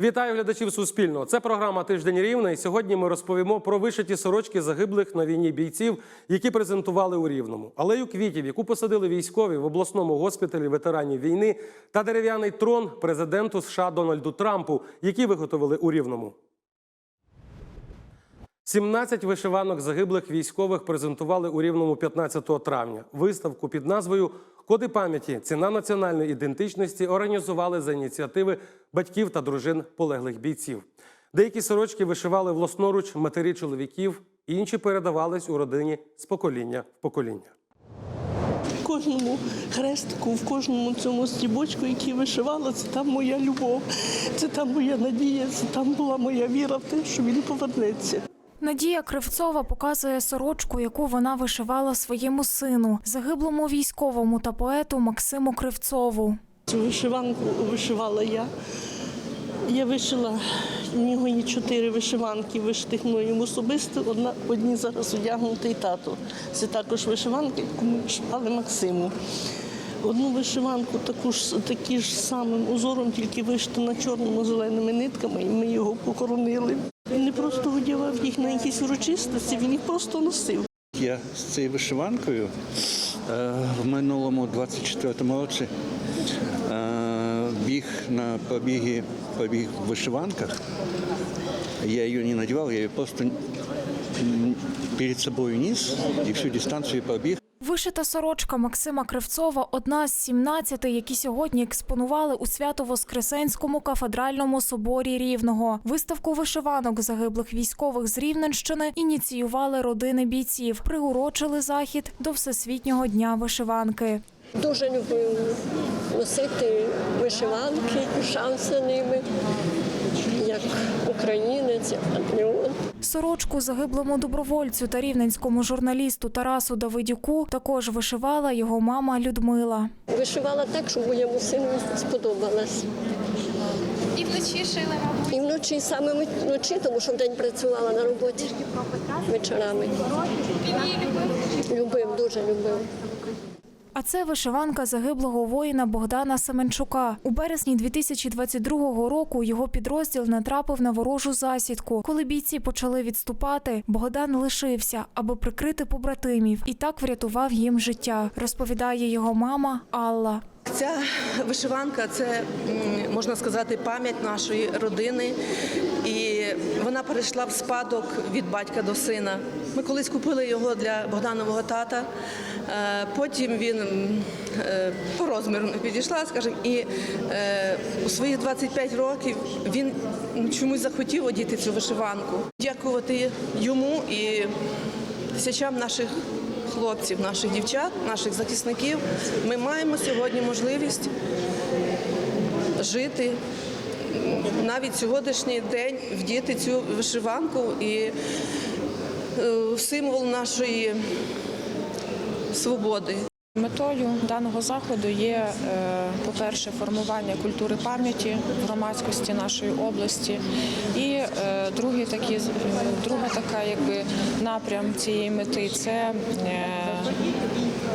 Вітаю глядачів Суспільного. Це програма Тиждень Рівне. І сьогодні ми розповімо про вишиті сорочки загиблих на війні бійців, які презентували у Рівному, алею квітів, яку посадили військові в обласному госпіталі ветеранів війни, та дерев'яний трон президенту США Дональду Трампу, які виготовили у Рівному. 17 вишиванок загиблих військових презентували у Рівному 15 травня. Виставку під назвою Коди пам'яті ціна національної ідентичності організували за ініціативи батьків та дружин полеглих бійців. Деякі сорочки вишивали власноруч матері чоловіків, інші передавались у родині з покоління в покоління. В кожному хрестику, в кожному цьому стрібочку, який вишивала, це там моя любов, це там моя надія, це там була моя віра в те, що він повернеться. Надія Кривцова показує сорочку, яку вона вишивала своєму сину, загиблому військовому та поету Максиму Кривцову. Цю вишиванку вишивала я. Я вишила в нього є чотири вишиванки, вишитих мною особисто. Одна одні зараз одягнутий тато. Це також вишиванки, яку ми вишивали Максиму. Одну вишиванку таку ж такі ж самим узором, тільки вишита на чорному зеленими нитками, і ми його похоронили. Він не просто одягав їх на якісь урочистості, він їх просто носив. Я з цією вишиванкою е, в минулому 24-му році е, біг на побіги, побіг в вишиванках. Я її не надівав, я її просто перед собою ніс і всю дистанцію побіг. Вишита сорочка Максима Кривцова одна з 17, які сьогодні експонували у Свято-Воскресенському кафедральному соборі Рівного. Виставку вишиванок загиблих військових з Рівненщини ініціювали родини бійців, приурочили захід до Всесвітнього дня вишиванки. Дуже люблю носити вишиванки, пишався ними, як українець, як патріот. Сорочку загиблому добровольцю та рівненському журналісту Тарасу Давидюку також вишивала його мама Людмила. Вишивала так, щоб моєму сину сподобалось. І вночі шили, мабуть. І вночі саме вночі, тому що вдень працювала на роботі вечорами. Він її любив. Любив, дуже любив. А це вишиванка загиблого воїна Богдана Семенчука. У березні 2022 року його підрозділ натрапив на ворожу засідку. Коли бійці почали відступати, Богдан лишився, аби прикрити побратимів, і так врятував їм життя. Розповідає його мама Алла. Ця вишиванка це можна сказати пам'ять нашої родини, і вона перейшла в спадок від батька до сина. Ми колись купили його для Богданового тата. е, Потім він е, по розміру не підійшла, скажімо, і е, у свої 25 років він чомусь захотів одіти цю вишиванку. Дякувати йому і тисячам наших хлопців, наших дівчат, наших захисників. Ми маємо сьогодні можливість жити навіть сьогоднішній день, вдіти цю вишиванку і е, символ нашої свободи. Метою даного заходу є, е, по-перше, формування культури пам'яті в громадськості нашої області, і е, другий такий, е, друга така якби напрям цієї мети це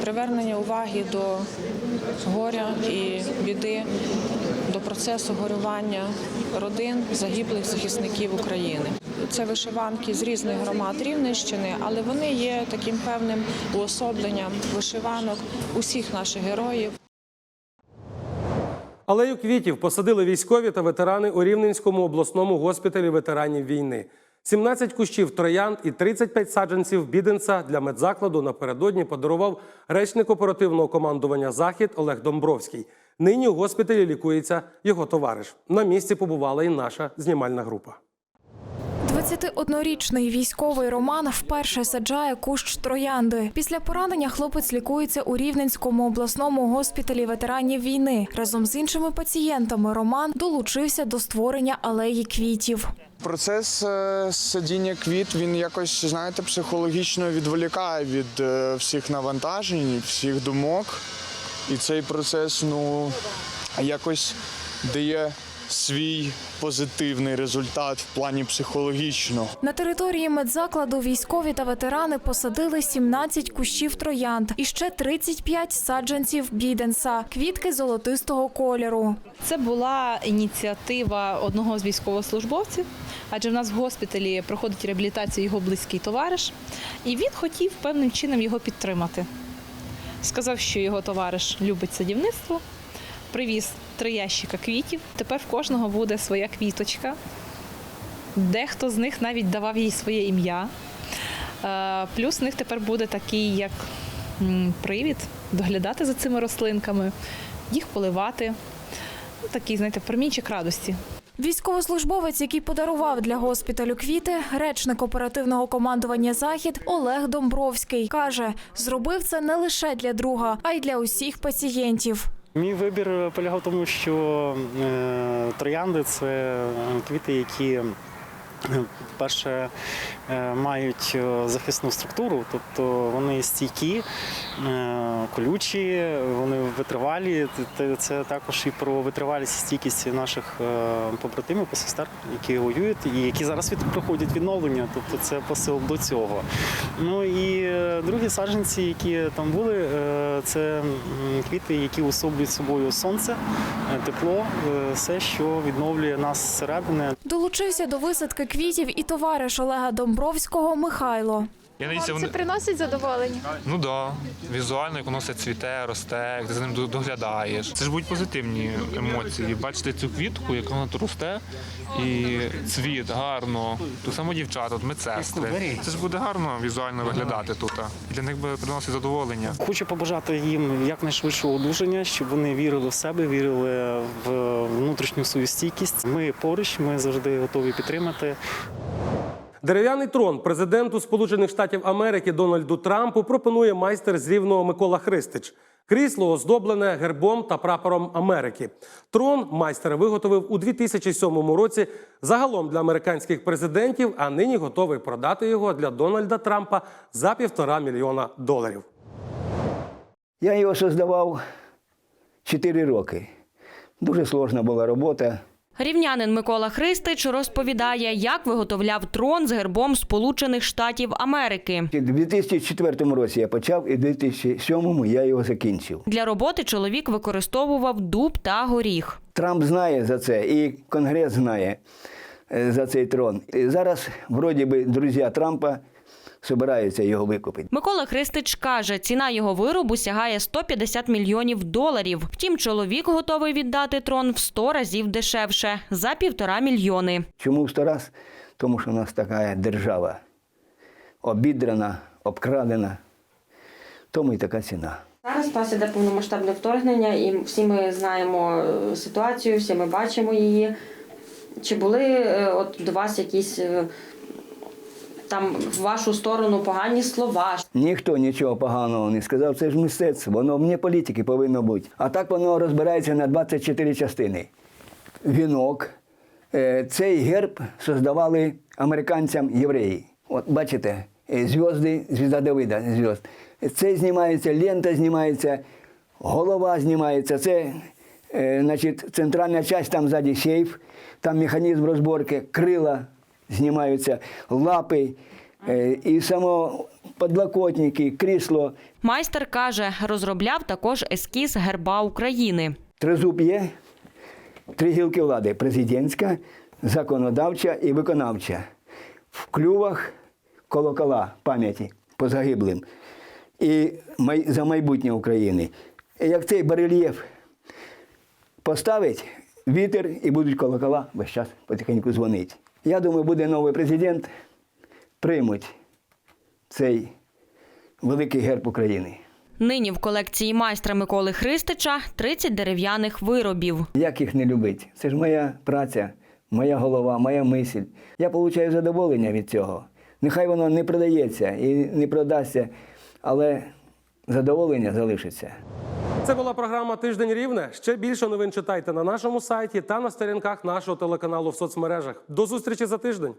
привернення уваги до горя і біди, процесу горювання родин загиблих захисників України. Це вишиванки з різних громад Рівненщини, але вони є таким певним уособленням вишиванок усіх наших героїв. Алею квітів посадили військові та ветерани у Рівненському обласному госпіталі ветеранів війни. 17 кущів троянд і 35 саджанців біденця для медзакладу напередодні подарував речник оперативного командування Захід Олег Домбровський. Нині у госпіталі лікується його товариш. На місці побувала і наша знімальна група. 21-річний військовий Роман вперше саджає кущ троянди. Після поранення хлопець лікується у Рівненському обласному госпіталі ветеранів війни. Разом з іншими пацієнтами Роман долучився до створення алеї квітів. Процес е, садіння квіт він якось знаєте психологічно відволікає від е, всіх навантажень, всіх думок. І цей процес ну якось дає свій позитивний результат в плані психологічного. На території медзакладу військові та ветерани посадили 17 кущів троянд і ще 35 саджанців біденса, квітки золотистого кольору. Це була ініціатива одного з військовослужбовців, адже в нас в госпіталі проходить реабілітацію його близький товариш, і він хотів певним чином його підтримати. Сказав, що його товариш любить садівництво, привіз три ящика квітів. Тепер в кожного буде своя квіточка. Дехто з них навіть давав їй своє ім'я. Е, Плюс в них тепер буде такий як привід доглядати за цими рослинками, їх поливати. Такий, знаєте, промінчик радості. Військовослужбовець, який подарував для госпіталю квіти, речник оперативного командування Захід Олег Домбровський каже, зробив це не лише для друга, а й для усіх пацієнтів. Мій вибір полягав в тому, що е, троянди це квіти, які перше е, мають е, захисну структуру, тобто вони стійкі, е, колючі, вони витривалі. Це також і про витривалість і стійкість наших побратимів, посестер, які воюють і які зараз проходять відновлення. Тобто це посил до цього. Ну і другі саджанці, які там були, це квіти, які особлюють собою сонце, тепло, все, що відновлює нас зсередини. Долучився до висадки квітів і товариш Олега Домбровського Михайло. Я надіюся, Вам вони це приносить задоволення? ну да, візуально, як воно все цвіте, росте, як ти за ним доглядаєш. Це ж будуть позитивні емоції. Бачити цю квітку, як вона тут росте, і цвіт гарно. Тут само дівчата, тут медсестри. Це ж буде гарно візуально виглядати тут. Для них буде приносити задоволення. Хочу побажати їм якнайшвидшого одужання, щоб вони вірили в себе, вірили в внутрішню свою стійкість. Ми поруч, ми завжди готові підтримати. Дерев'яний трон президенту Сполучених Штатів Америки Дональду Трампу пропонує майстер з рівного Микола Христич. Крісло оздоблене гербом та прапором Америки. Трон майстер виготовив у 2007 році загалом для американських президентів, а нині готовий продати його для Дональда Трампа за півтора мільйона доларів. Я його создавав 4 роки. Дуже сложна була робота. Рівнянин Микола Христич розповідає, як виготовляв трон з гербом Сполучених Штатів Америки. У 2004 році я почав, і в 2007 я його закінчив. Для роботи чоловік використовував дуб та горіх. Трамп знає за це, і Конгрес знає е, за цей трон. І зараз, вроді би, друзі Трампа збираються його викупити. Микола Христич каже, ціна його виробу сягає 150 мільйонів доларів. Втім, чоловік готовий віддати трон в 100 разів дешевше за півтора мільйони. Чому в сто раз? Тому що у нас така держава обідрана, обкрадена. Тому і така ціна. Зараз у нас іде повномасштабне вторгнення, і всі ми знаємо е, ситуацію, всі ми бачимо її. Чи були е, от до вас якісь е, там в вашу сторону погані слова? Ніхто нічого поганого не сказав. Це ж мистецтво, воно вне політики повинно бути. А так воно розбирається на 24 частини. Вінок. Е, Цей герб создавали американцям євреї. От бачите, е, зв'язки, звізда Давида, зв'язд. Це знімається, лента знімається, голова знімається. Це е, значить, центральна частина, там ззаді сейф, там механізм розборки, крила знімаються, лапи. Е, І само подлокотники, крісло. Майстер каже, розробляв також ескіз герба України. Тризуб є, три гілки влади президентська, законодавча і виконавча. В клювах колокола пам'яті по загиблим. І за майбутнє України. Як цей барельєф поставить, вітер і будуть колокола весь час потихеньку дзвонить. Я думаю, буде новий президент, приймуть цей великий герб України. Нині в колекції майстра Миколи Христича 30 дерев'яних виробів. Як їх не любити? Це ж моя праця, моя голова, моя мисль. Я отримую задоволення від цього. Нехай воно не продається і не продасться, але задоволення залишиться. Це була програма Тиждень Рівне. Ще більше новин читайте на нашому сайті та на сторінках нашого телеканалу в соцмережах. До зустрічі за тиждень.